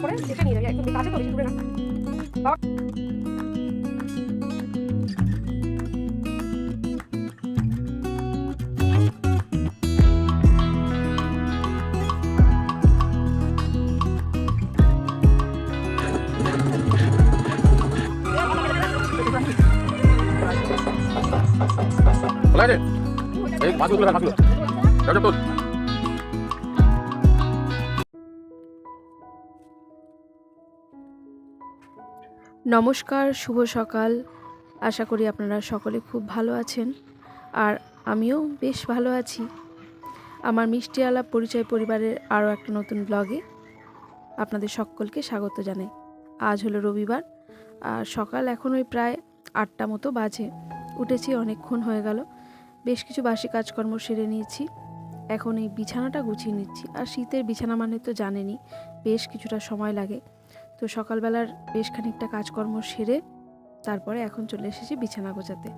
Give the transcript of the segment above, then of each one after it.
তারপরে এসে নিয়ে যাবি একদম কাছে তো বেশি দূরে না বাবা খোলা আছে এই মাছগুলো তুলে রাখ, মাছগুলো। যাও নমস্কার, শুভ সকাল। আশা করি আপনারা সকলে খুব ভালো আছেন আর আমিও বেশ ভালো আছি। আমার মিষ্টি আলাপ পরিচয় পরিবারের আরও একটা নতুন ব্লগে আপনাদের সকলকে স্বাগত জানাই। আজ হলো রবিবার, আর সকাল এখন ওই প্রায় আটটা মতো বাজে। উঠেছি, অনেকক্ষণ হয়ে গেল। বেশ কিছু বাসি কাজকর্ম সেরে নিয়েছি। এখন এই বিছানাটা গুছিয়ে নিচ্ছি। আর শীতের বিছানা মানে তো জানেনি বেশ কিছুটা সময় লাগে। তো সকালবেলার বেশ খানিকটা কাজকর্ম সেরে তারপরে এখন চলে এসেছি বিছানা গোছাতে।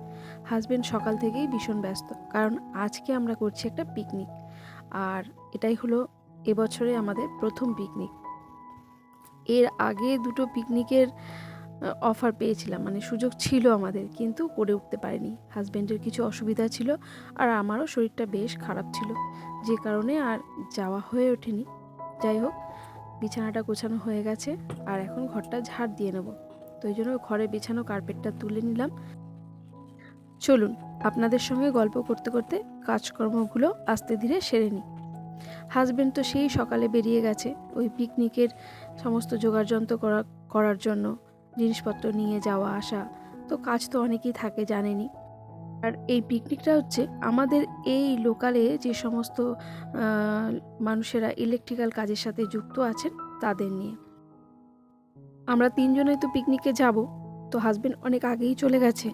হাজব্যান্ড সকাল থেকেই ভীষণ ব্যস্ত, কারণ আজকে আমরা করছি একটা পিকনিক আর এটাই হলো এবছরে আমাদের প্রথম পিকনিক এর আগে দুটো পিকনিকের অফার পেয়েছিলাম মানে সুযোগ ছিল আমাদের, কিন্তু করে উঠতে পারিনি। হাজব্যান্ডের কিছু অসুবিধা ছিল আর আমারও শরীরটা বেশ খারাপ ছিল, যে কারণে আর যাওয়া হয়ে ওঠেনি। যাই হোক বিছানাটা গোছানো হয়ে গেছে, আর এখন ঘরটা ঝাড় দিয়ে নেব। তো এই জন্য ঘরে বিছানো কার্পেটটা তুলে নিলাম। চলুন, আপনাদের সঙ্গে গল্প করতে করতে কাজকর্মগুলো আস্তে ধীরে সেরে নিই। হাজবেন্ড তো সেই সকালে বেরিয়ে গেছে। ওই পিকনিকের সমস্ত যোগাড়যন্ত্র করা, করার জন্য জিনিসপত্র নিয়ে যাওয়া, আসা। তো কাজ তো অনেকেই থাকে, জানেনই। আর এই পিকনিকটা হচ্ছে আমাদের এই লোকালে যে সমস্ত মানুষেরা ইলেকট্রিক্যাল কাজের সাথে যুক্ত আছেন তাদের নিয়ে। আমরা তিনজনেই তো পিকনিকে যাব, তো হাজবেন্ড অনেক আগেই চলে গেছে।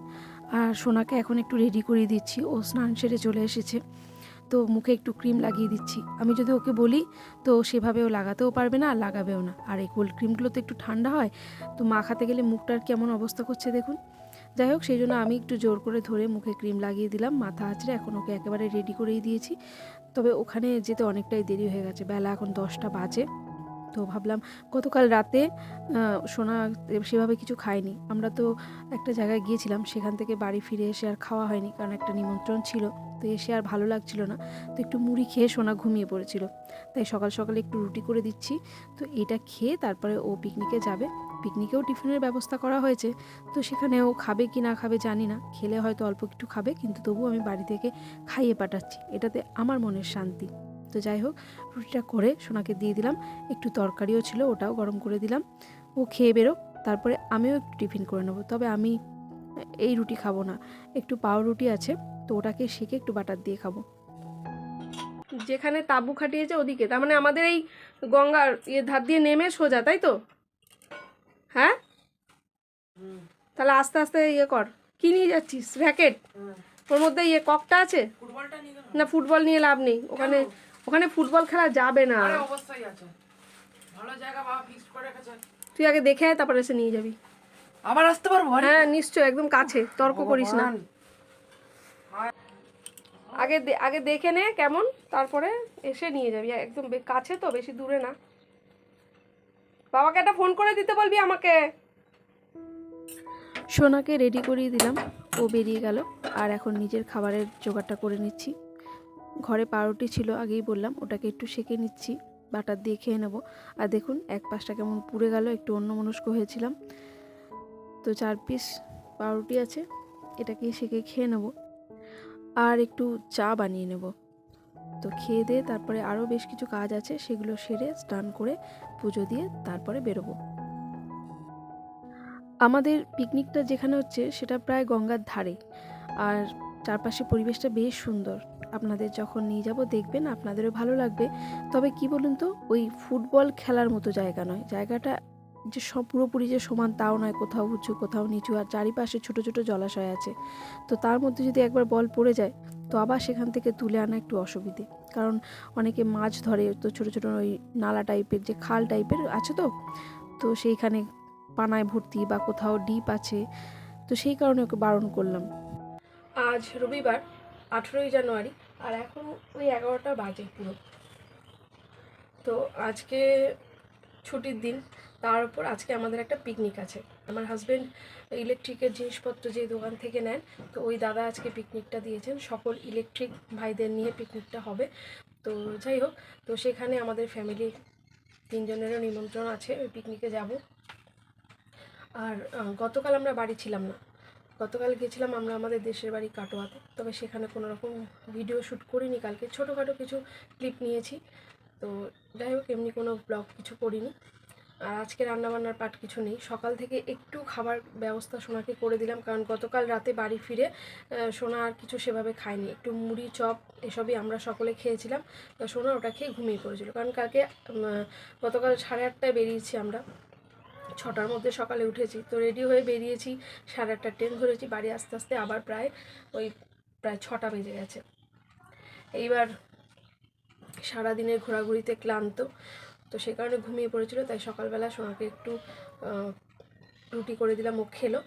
আর সোনাকে এখন একটু রেডি করিয়ে দিচ্ছি, ও স্নান সেরে চলে এসেছে। তো মুখে একটু ক্রিম লাগিয়ে দিচ্ছি। আমি যদি ওকে বলি, তো সেভাবে ও লাগাতেও পারবে না, আর লাগাবেও না। আর এই কোল্ড ক্রিমগুলো তো একটু ঠান্ডা হয়, তো মাখাতে গেলে মুখটার কেমন অবস্থা করছে দেখুন। যাই হোক, সেই জন্য আমি একটু জোর করে ধরে মুখে ক্রিম লাগিয়ে দিলাম। মাথা আঁচড়ে এখন ওকে একেবারে রেডি করেই দিয়েছি। তবে ওখানে যেতে অনেকটাই দেরি হয়ে গেছে, বেলা এখন দশটা বাজে। তো ভাবলাম, গতকাল রাতে সোনা সেভাবে কিছু খায়নি। আমরা তো একটা জায়গায় গিয়েছিলাম, সেখান থেকে বাড়ি ফিরে এসে আর খাওয়া হয়নি, কারণ একটা নিমন্ত্রণ ছিল। তো এসে আর ভালো লাগছিল না। তো একটু মুড়ি খেয়ে সোনা ঘুমিয়ে পড়েছিল। তাই সকাল সকালে একটু রুটি করে দিচ্ছি। তো এটা খেয়ে তারপরে ও পিকনিকে যাবে। পিকনিকেও টিফিনের ব্যবস্থা করা হয়েছে। তো সেখানেও খাবে কি না খাবে জানি না। খেলে হয়তো অল্প একটু খাবে, কিন্তু তবুও আমি বাড়ি থেকে খাইয়ে পাঠাচ্ছি। এটাতে আমার মনের শান্তি। তো যাই হোক, রুটিটা করে সোনাকে দিয়ে দিলাম। একটু তরকারিও ছিল, ওটাও গরম করে দিলাম। ও খেয়ে বেরোক, তারপরে আমিও একটু টিফিন করে নেব। তবে আমি এই রুটি খাব না। একটু পাও রুটি আছে, তো ওটাকে সেকে একটু বাটার দিয়ে খাব। যেখানে তাঁবু খাটিয়েছে ওদিকে, তার মানে আমাদের এই গঙ্গার ইয়ে ধার দিয়ে নেমে সোজা, তাই তো? হ্যাঁ? তাহলে আস্তে আস্তে ইয়ে কর। কি নিয়ে যাচ্ছিস? র্যাকেট ওর মধ্যে ইয়ে ককটা আছে? না ফুটবল নিয়ে লাভ নেই। ওখানে ওখানে ফুটবল খেলা যাবে না। তুই আগে দেখে আয় তারপরে এসে নিয়ে যাবি। আবার আসতে পারব? হ্যাঁ নিশ্চয় একদম কাছে। তর্ক করিস না। আগে আগে দেখে নে কেমন তারপরে এসে নিয়ে যাবি। একদম কাছে তো বেশি দূরে না। বাবাকে একটা ফোন করে দিতে বলবি আমাকে। সোনাকে রেডি করিয়ে দিলাম। ও বেরিয়ে গেল। আর এখন নিজের খাবারের জোগাড়টা করে নিচ্ছি। ঘরে পাউরুটি ছিল, আগেই বললাম, ওটাকে একটু সেকে নিচ্ছি। বাটার দিয়ে খেয়ে নেব। আর দেখুন, এক পাশটা কেমন পুড়ে গেল, একটু অন্যমনস্ক হয়েছিলাম। তো চার পিস পাউরুটি আছে, এটাকে সেকে খেয়ে নেব। আর একটু চা বানিয়ে নেব। তো খেয়ে দিয়ে তারপরে আরও বেশ কিছু কাজ আছে, সেগুলো সেরে স্নান করে পুজো দিয়ে তারপরে বেরোবো। আমাদের পিকনিকটা যেখানে হচ্ছে সেটা প্রায় গঙ্গার ধারে। আর চারপাশে পরিবেশটা বেশ সুন্দর। আপনাদের যখন নিয়ে যাব দেখবেন, আপনাদেরও ভালো লাগবে। তবে কি বলুন তো, ওই ফুটবল খেলার মতো জায়গা নয়। জায়গাটা যে সব পুরোপুরি যে সমান তাও নয়, কোথাও উঁচু, কোথাও নিচু, আর চারিপাশে ছোট ছোট জলাশয় আছে। তো তার মধ্যে যদি একবার বল পড়ে যায় তো আবার সেখান থেকে তুলে আনা একটু অসুবিধে। কারণ অনেকে মাছ ধরে তো ছোট ছোট ওই নালা টাইপের যে খাল টাইপের আছে তো তো সেইখানে পানায় ভর্তি বা কোথাও ডিপ আছে, তো সেই কারণে ওকে বারণ করলাম। আজ রবিবার, আঠেরোই জানুয়ারি, আর এখন ওই এগারোটা বাজে পুরো। তো আজকে ছুটির দিন, তার উপর আজকে আমাদের একটা পিকনিক আছে। আমার হাজব্যান্ড ইলেকট্রিকের জিনিসপত্র যে দোকান থেকে নেন, তো ওই দাদা আজকে পিকনিকটা দিয়েছেন। সকল ইলেকট্রিক ভাইদের নিয়ে পিকনিকটা হবে। তো যাই হোক, তো সেখানে আমাদের ফ্যামিলি তিনজনেরও নিমন্ত্রণ আছে, ওই পিকনিকে যাব। আর গতকাল আমরা বাড়ি ছিলাম না। গতকাল গেছিলাম আমরা আমাদের দেশের বাড়ি কাটোয়াতে, তবে সেখানে কোনো রকম ভিডিও শ্যুট করিনি কালকে। ছোটোখাটো কিছু ক্লিপ নিয়েছি। তো যাই হোক, এমনি কোনো ব্লগ কিছু করিনি। আর আজকে রান্নাবান্নার পাট কিছু নেই। সকাল থেকে একটু খাবার ব্যবস্থা সোনাকে করে দিলাম, কারণ গতকাল রাতে বাড়ি ফিরে সোনা আর কিছু সেভাবে খায়নি। একটু মুড়ি, চপ এসবই আমরা সকলে খেয়েছিলাম। তো সোনা ওটা খেয়ে ঘুমিয়ে পড়েছিল। কারণ কালকে গতকাল সাড়ে আটটায় বেরিয়েছি আমরা। ছটার মধ্যে সকালে উঠেছি। তো রেডি হয়ে বেরিয়েছি, সাড়ে আটটা ট্রেন ধরেছি। বাড়ি আস্তে আস্তে আবার প্রায় ওই প্রায় ছটা বেজে গেছে। এইবার সারাদিনের ঘোরাঘুরিতে ক্লান্ত। তো সে কারণে ঘুমিয়ে পড়েছিল, তাই সকালবেলা সোনাকে একটু রুটি করে দিলাম, ও খেলো।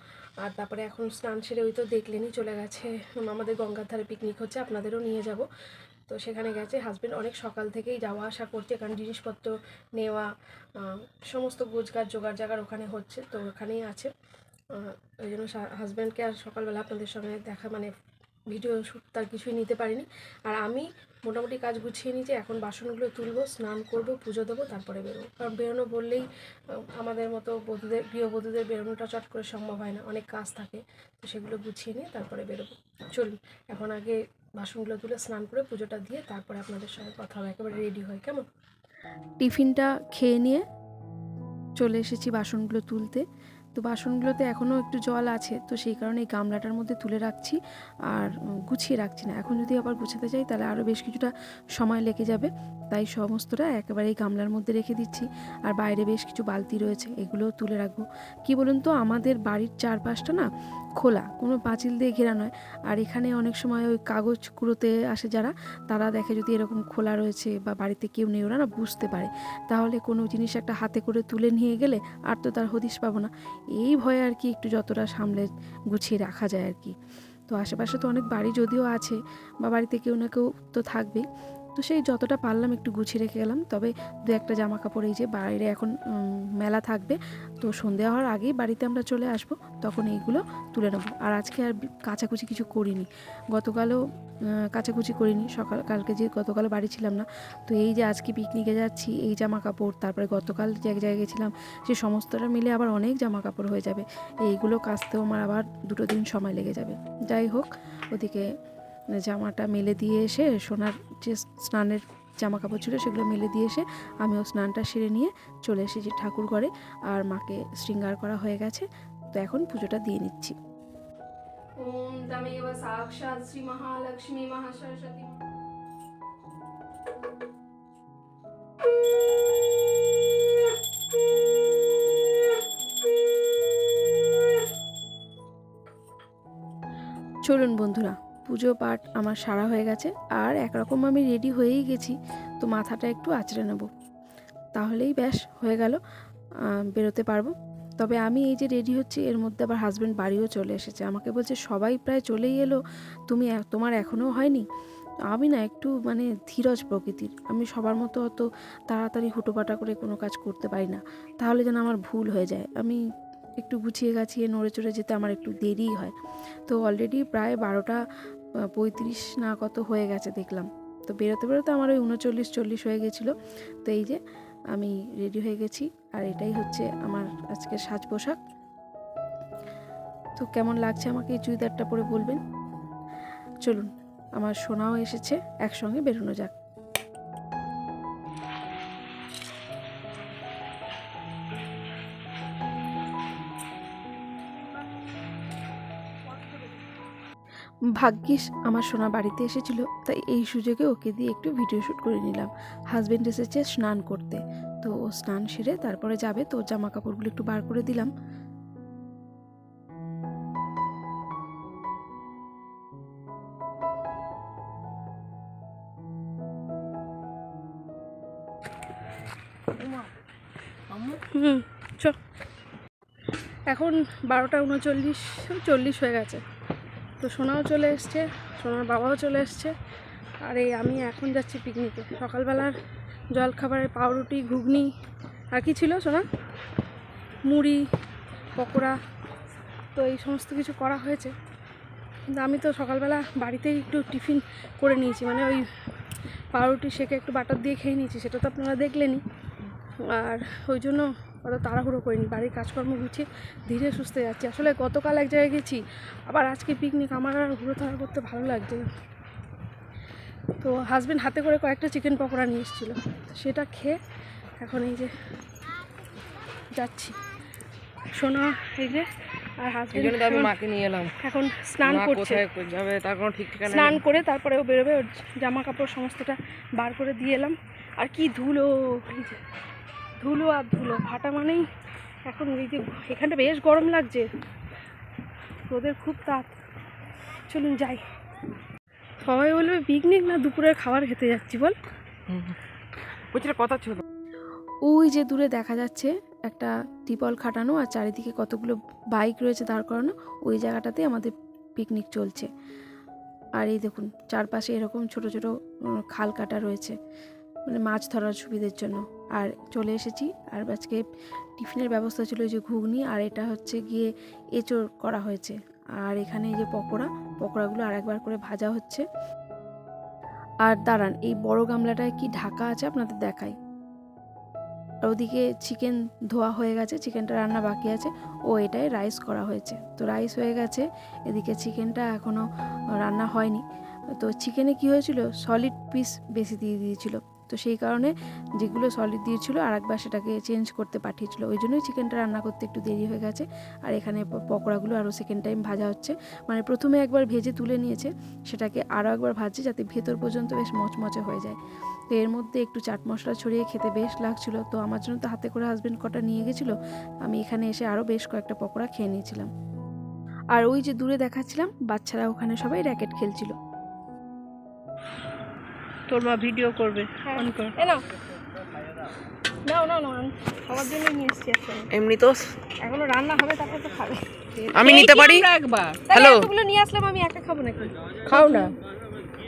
আর তারপরে এখন স্নান সেরে ওই তো দেখলেনই চলে গেছে আমাদের গঙ্গার ধারে পিকনিক হচ্ছে, আপনাদেরও নিয়ে যাব। তো সেখানে গেছে হাজব্যান্ড অনেক সকাল থেকেই যাওয়া আসা করছে, কারণ জিনিসপত্র নেওয়া সমস্ত গোজগার জোগাড় জাগার ওখানে হচ্ছে, তো ওখানেই আছে। ওই জন্য হাজব্যান্ডকে আর সকালবেলা আপনাদের সঙ্গে দেখা মানে ভিডিও শ্যুট তার কিছুই নিতে পারিনি। আর আমি মোটামুটি কাজ গুছিয়ে নিয়েছি, এখন বাসনগুলো তুলবো, স্নান করব, পুজো দেবো, তারপরে বেরোবো। কারণ বেরোনো বললেই আমাদের মতো বধূদের, গৃহবধূদের বেরোনোটা চট করে সম্ভব হয় না, অনেক কাজ থাকে। তো সেগুলো গুছিয়ে নিয়ে তারপরে বেরোবো। চলুন, এখন আগে বাসনগুলো তুলে স্নান করে পুজোটা দিয়ে তারপরে আপনাদের সঙ্গে কথা হবে, একেবারে রেডি হয়, কেমন? টিফিনটা খেয়ে নিয়ে চলে এসেছি বাসনগুলো তুলতে। তো বাসনগুলোতে এখনও একটু জল আছে, তো সেই কারণে এই গামলাটার মধ্যে তুলে রাখছি আর গুছিয়ে রাখছি না। এখন যদি আবার গুছাতে যাই তাহলে আরও বেশ কিছুটা সময় লেগে যাবে। তাই সমস্তটা একেবারেই গামলার মধ্যে রেখে দিচ্ছি। আর বাইরে বেশ কিছু বালতি রয়েছে, এগুলোও তুলে রাখব। কি বলুন তো, আমাদের বাড়ির চারপাশটা না খোলা, কোনো পাঁচিল দিয়ে ঘেরা নয়। আর এখানে অনেক সময় ওই কাগজ কুড়োতে আসে যারা, তারা দেখে যদি এরকম খোলা রয়েছে বা বাড়িতে কেউ নেই, ওরা না বুঝতে পারে। তাহলে কোনো জিনিস একটা হাতে করে তুলে নিয়ে গেলে আর তো তার হদিশ পাবো না। এই ভয়ে আর কি একটু যতটা সামলে গুছিয়ে রাখা যায় আর কি। তো আশেপাশে তো অনেক বাড়ি যদিও আছে, বা বাড়িতে কেউ না কেউ তো থাকবেই। তো সেই যতটা পারলাম একটু গুছিয়ে রেখে গেলাম। তবে দু একটা জামা কাপড় এই যে বাইরে এখন মেলা থাকবে। তো সন্ধে হওয়ার আগেই বাড়িতে আমরা চলে আসব। তখন এইগুলো তুলে নেব। আর আজকে আর কাচাকুচি কিছু করিনি। গতকালও কাচাকুচি করিনি। সকাল, কালকে যে গতকালও বাড়ি ছিলাম না। তো এই যে আজকে পিকনিকে যাচ্ছি, এই জামা কাপড় তারপরে গতকাল যে এক জায়গায় গেছিলাম, সে সমস্তটা মিলে আবার অনেক জামা কাপড় হয়ে যাবে। এইগুলো কাচতেও আমার আবার দুটো দিন সময় লেগে যাবে। যাই হোক, ওদিকে জামাটা মেলে দিয়ে এসে সোনার যে স্নানের জামা কাপড় ছিল সেগুলো মেলে দিয়ে এসে আমিও স্নানটা সেরে নিয়ে চলে এসেছি ঠাকুর ঘরে। আর মাকে শৃঙ্গার করা হয়ে গেছে। তো এখন পুজোটা দিয়ে নিচ্ছি। ওম তমেব সাক্ষাৎ শ্রী মহালক্ষ্মী মহাসরস্বতী। চলুন বন্ধুরা পুজো পাঠ আমার সারা হয়ে গেছে। আর একরকম আমি রেডি হয়েই গেছি, তো মাথাটা একটু আঁচড়ে নেব। তাহলেই ব্যাস, হয়ে গেল বেরোতে পারব। তবে আমি এই যে রেডি হচ্ছি, এর মধ্যে আবার হাজব্যান্ড বাড়িও চলে এসেছে। আমাকে বলছে, সবাই প্রায় চলেই এলো। তুমি তোমার এখনও হয়নি? আমি না একটু মানে ধীরজ প্রকৃতির। আমি সবার মতো অত তাড়াতাড়ি হুটোপাটা করে কোনো কাজ করতে পারি না। তাহলে যেন আমার ভুল হয়ে যায়। আমি একটু গুছিয়ে গাছিয়ে নড়ে চড়ে যেতে আমার একটু দেরিই হয়। তো অলরেডি প্রায় বারোটা পঁয়ত্রিশ না কত হয়ে গেছে দেখলাম। তো বেরোতে বেরোতে আমার ওই উনচল্লিশ চল্লিশ হয়ে গেছিল। তো এই যে আমি রেডি হয়ে গেছি। আর এটাই হচ্ছে আমার আজকের সাজ পোশাক। তো কেমন লাগছে আমাকে এই চুড়িদারটা পরে বলবেন? চলুন, আমার সোনাও এসেছে, একসঙ্গে বেরোনো যাক। ভাগ্যিস আমার সোনা বাড়িতে এসেছিল, তাই এই সুযোগে ওকে দিয়ে একটু ভিডিও শ্যুট করে নিলাম। হাজবেন্ড এসেছে স্নান করতে। তো ও স্নান সেরে তারপরে যাবে, তো জামা কাপড়গুলো একটু বার করে দিলাম। হুম, চ। এখন বারোটা উনচল্লিশ, চল্লিশ হয়ে গেছে। তো সোনাও চলে এসছে, সোনার বাবাও চলে এসছে। আর এই আমি এখন যাচ্ছি পিকনিকে সকালবেলার জলখাবারের পাউরুটি, ঘুগনি, আর কি ছিল সোনা? মুড়ি, পকোড়া, তো এই সমস্ত কিছু করা হয়েছে। কিন্তু আমি তো সকালবেলা বাড়িতেই একটু টিফিন করে নিয়েছি মানে ওই পাউরুটি, সেকে একটু বাটার দিয়ে খেয়ে নিয়েছি, সেটা তো আপনারা দেখলেনই। আর ওই জন্য অত তাড়াহুড়ো করিনি বাড়ির কাজকর্ম গুছিয়ে ধীরে সুস্থে যাচ্ছি। আসলে গতকাল এক জায়গায় গেছি আবার আজকে পিকনিক আমার আর ঘুরে থাকা করতে ভালো লাগছে না। তো হাজবেন্ড হাতে করে কয়েকটা চিকেন পকোড়া নিয়ে এসেছিল সেটা খেয়ে এখন এই যে যাচ্ছি। সোনা এই যে আর আমি মাকে নিয়ে এলাম। এখন স্নান করছে। যাবে তার কোনো ঠিক ঠিকানা স্নান করে তারপরে ও বেরোবে ওর জামা কাপড় সমস্তটা বার করে দিয়ে এলাম। আর কি ধুলো এই যে। ধুলো আর ধুলো ফাটা মানেই এখন এই যে এখানটা বেশ গরম লাগছে। রোদের খুব তাপ। চলুন যাই। সবাই বলবে পিকনিক না দুপুরের খাবার খেতে যাচ্ছি বল। কথা ছিল। ওই যে দূরে দেখা যাচ্ছে একটা টিপল খাটানো আর চারিদিকে কতগুলো বাইক রয়েছে দাঁড় করানো ওই জায়গাটাতে আমাদের পিকনিক চলছে। আর এই দেখুন চারপাশে এরকম ছোট ছোট খাল কাটা রয়েছে। মানে মাছ ধরার সুবিধের জন্য। আর চলে এসেছি। আর আজকে টিফিনের ব্যবস্থা ছিল যে ঘুগনি আর এটা হচ্ছে গিয়ে এঁচড় করা হয়েছে। আর এখানে যে পকোড়া, পকোড়াগুলো আর একবার করে ভাজা হচ্ছে। আর দাঁড়ান, এই বড় গামলাটায় কি ঢাকা আছে আপনাদের দেখাই। আর ওদিকে চিকেন ধোয়া হয়ে গেছে চিকেনটা রান্না বাকি আছে। ও এটাই রাইস করা হয়েছে। তো রাইস হয়ে গেছে, এদিকে চিকেনটা এখনও রান্না হয়নি। তো চিকেনে কি হয়েছিল? সলিড পিস বেশি দিয়ে দিয়েছিল। তো সেই কারণে যেগুলো সলিড দিয়েছিল আর একবার সেটাকে চেঞ্জ করতে পাঠিয়েছিল। ওই জন্যই চিকেনটা রান্না করতে একটু দেরি হয়ে গেছে। আর এখানে পকোড়াগুলো আরও সেকেন্ড টাইম ভাজা হচ্ছে। মানে প্রথমে একবার ভেজে তুলে নিয়েছে, সেটাকে আরও একবার ভাজছে যাতে ভেতর পর্যন্ত বেশ মচমচে হয়ে যায়। তো এর মধ্যে একটু চাট মশলা ছড়িয়ে খেতে বেশ লাগছিল। তো আমার জন্য তো হাতে করে হাজবেন্ড কটা নিয়ে গেছিল, আমি এখানে এসে আরও বেশ কয়েকটা পকোড়া খেয়ে নিয়েছিলাম। আর ওই যে দূরে দেখাচ্ছিলাম, বাচ্চারা ওখানে সবাই র্যাকেট খেলছিল। তোর মা ভিডিও করবে অন কর। এ নাও। নাও নাও নাও। সবার জন্য নিয়ে এসেছি একটা এমনি তো এখনও রান্না হবে তারপর তো খাবে। আমি নিতে পারি? একবার? Hello? এতগুলো নিয়ে আসলাম আমি একা খাব নাকি? খাও না।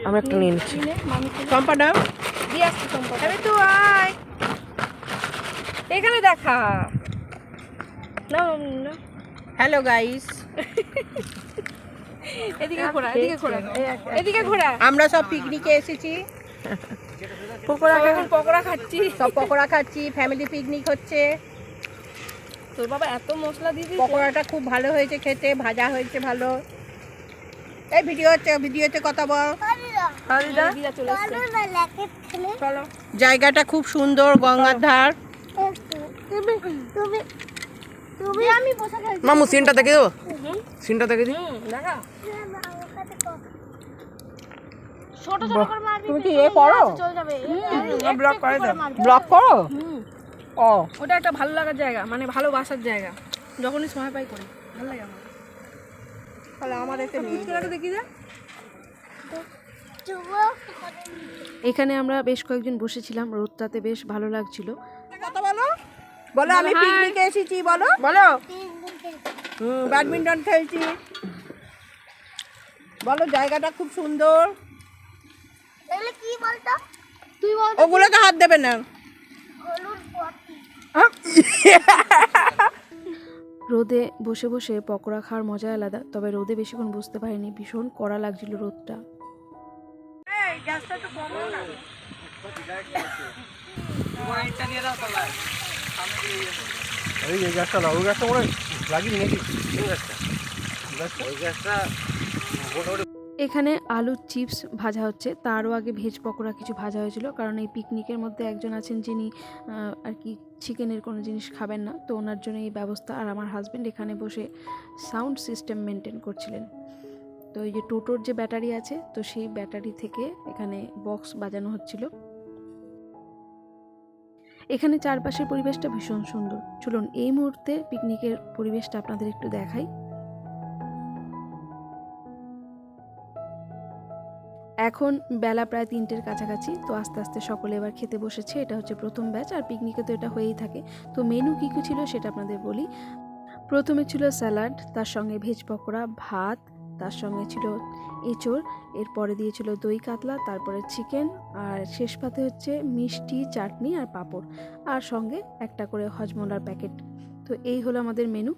আমি একটা নিয়ে নিচ্ছি। চম্পা দাও। দিয়ে আসছি সম্পর্ক আরে তুই আয়। এখানে দেখা। নাও না হ্যালো গাইস এদিকে ঘোরা এদিকে ঘোরা। এদিকে ঘোরা। আমরা সব পিকনিকে এসেছি। পকোড়া এখন পকোড়া খাচ্ছি। সব পকোড়া খাচ্ছি ফ্যামিলি পিকনিক হচ্ছে। তোর বাবা এত মশলা দিয়ে পকোড়াটা খুব ভালো হয়েছে খেতে ভাজা হয়েছে ভালো। এই ভিডিও হচ্ছে ভিডিওতে কথা বল। দিদা চলে এসছে। চলো। জায়গাটা খুব সুন্দর গঙ্গার ধার। মামু সিনটা দেখে দেবো? সিনটা দেখে দিই। হুম দেখা তুমি কি এ করো ব্লগ করে দাও। ব্লগ করো? ও। ওটা একটা ভালো লাগার জায়গা মানে ভালোবাসার জায়গা। যখনই সময় পাই করি। ভালো লাগে আমার। তাহলে আমার ফুচকাটা দেখি যা। এখানে আমরা বেশ কয়েকজন বসেছিলাম রোদটাতে বেশ ভালো লাগছিল। কথা বলো। বলো আমি পিকনিকে এসেছি বলো। বলো। ব্যাডমিন্টন খেলছি। বলো জায়গাটা খুব সুন্দর। ওগুলোতে হাত দেবে না। রোদে বসে বসে পকোড়া খাওয়ার মজা আলাদা তবে রোদে বেশিক্ষণ বসতে পারিনি। ভীষণ কড়া লাগছিল রোদটা। এই এই গ্যাসটা না ওই মনে লাগিনি নাকি? ওই ওই এখানে আলুর চিপস ভাজা হচ্ছে। তারও আগে ভেজ পকোড়া কিছু ভাজা হয়েছিল, কারণ এই পিকনিকের মধ্যে একজন আছেন যিনি আর কি চিকেনের কোনো জিনিস খাবেন না। তো ওনার জন্য এই ব্যবস্থা আর আমার হাজব্যান্ড এখানে বসে সাউন্ড সিস্টেম মেনটেন করছিলেন। তো এই যে টোটোর যে ব্যাটারি আছে, তো সেই ব্যাটারি থেকে এখানে বক্স বাজানো হচ্ছিল। এখানে চারপাশের পরিবেশটা ভীষণ সুন্দর। চলুন এই মুহূর্তে পিকনিকের পরিবেশটা আপনাদের একটু দেখাই। এখন বেলা প্রায় তিনটের কাছাকাছি, তো আস্তে আস্তে সকলে এবার খেতে বসেছে। এটা হচ্ছে প্রথম ব্যাচ, আর পিকনিকে তো এটা হয়েই থাকে। তো মেনু কী কী ছিল সেটা আপনাদের বলি। প্রথমে ছিল স্যালাড, তার সঙ্গে ভেজ পকোড়া, ভাত, তার সঙ্গে ছিল এঁচড়, এরপরে দিয়েছিল দই কাতলা, তারপরে চিকেন, আর শেষ পাতে হচ্ছে মিষ্টি, চাটনি আর পাঁপড়, আর সঙ্গে একটা করে হজমলার প্যাকেট। তো এই হলো আমাদের মেনু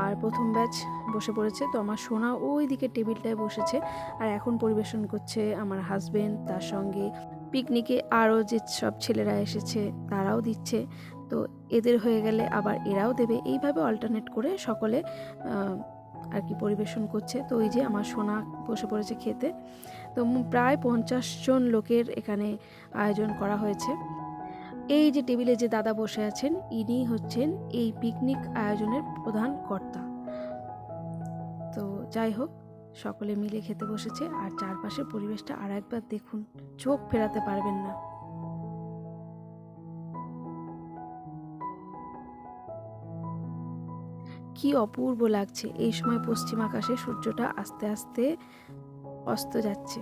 আর প্রথম ব্যাচ বসে পড়েছে, তো আমার সোনা ওই দিকে টেবিলটায় বসেছে। আর এখন পরিবেশন করছে আমার হাজবেন্ড তার সঙ্গে পিকনিকে আরও যে সব ছেলেরা এসেছে, তারাও দিচ্ছে। তো এদের হয়ে গেলে আবার এরাও দেবে। এইভাবে অল্টারনেট করে সকলে আর কি পরিবেশন করছে। তো ওই যে আমার সোনা বসে পড়েছে খেতে। তো প্রায় পঞ্চাশ জন লোকের এখানে আয়োজন করা হয়েছে। এই যে টেবিলে যে দাদা বসে আছেন, ইনি হচ্ছেন এই পিকনিক আয়োজনের প্রধান কর্তা। তো যাই হোক, সকলে মিলে খেতে বসেছে আর চারপাশের পরিবেশটা আর একবার দেখুন, চোখ ফেরাতে পারবেন না। কি অপূর্ব লাগছে, এই সময় পশ্চিম আকাশে সূর্যটা আস্তে আস্তে অস্ত যাচ্ছে।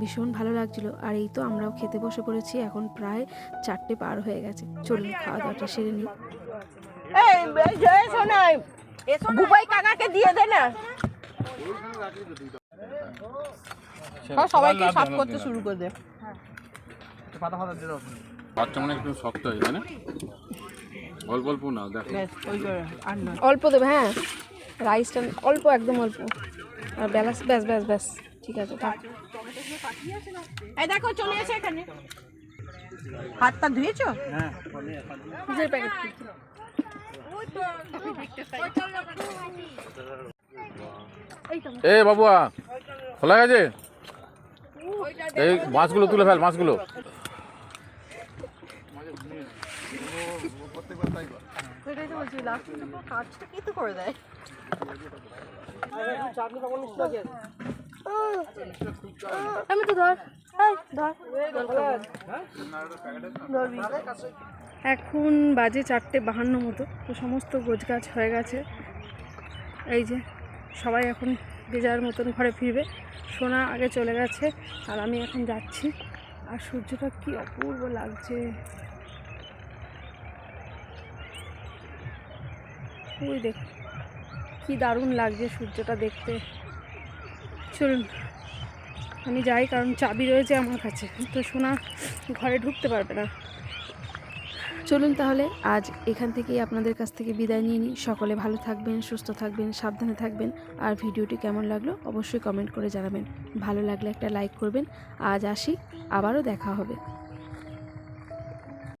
ভীষণ ভালো লাগছিল। আর এই তো আমরাও খেতে বসে পড়েছি এখন প্রায় চারটে পার হয়ে গেছে। চলুন খাওয়া দাওয়াটা সেরে নিই। এই এসো না বুবাই কাকাকে দিয়ে দে না। সবাইকে সাফ করতে শুরু করে দে। পাতা ফাতা দিয়ে দাও ভাতটা মানে একটু শক্ত হয়ে যায় না অল্প না দেখো। দেবে হ্যাঁ। রাইসটা অল্প একদম অল্প। আর ব্যাস ব্যাস ব্যাস। ঠিক আছে থাক। এই দেখো চলে এসে এখানে। হাতটা ধুয়েছো? হ্যাঁ। প্যাকেট এ বাবুয়া খোলা গেছে? এই মাছগুলো তুলে ফেল মাছগুলো। আমি তো ধর। এখন বাজে চারটে বাহান্ন মতো। তো সমস্ত গোছগাছ হয়ে গেছে। এই যে, সবাই এখন যে যার মতন ঘরে ফিরবে। সোনা আগে চলে গেছে, আর আমি এখন যাচ্ছি। আর সূর্যটা কি অপূর্ব লাগছে। ওই দেখ, কি দারুণ লাগছে সূর্যটা দেখতে। চলুন, আমি যাই কারণ চাবি রয়েছে আমার কাছে। তো সোনা ঘরে ঢুকতে পারবে না। চলুন তাহলে, আজ এখান থেকেই আপনাদের কাছ থেকে বিদায় নিয়ে নিই। সকলে ভালো থাকবেন, সুস্থ থাকবেন, সাবধানে থাকবেন। আর ভিডিওটি কেমন লাগল অবশ্যই কমেন্ট করে জানাবেন। ভালো লাগলে একটা লাইক করবেন। আজ আসি, আবারও দেখা হবে।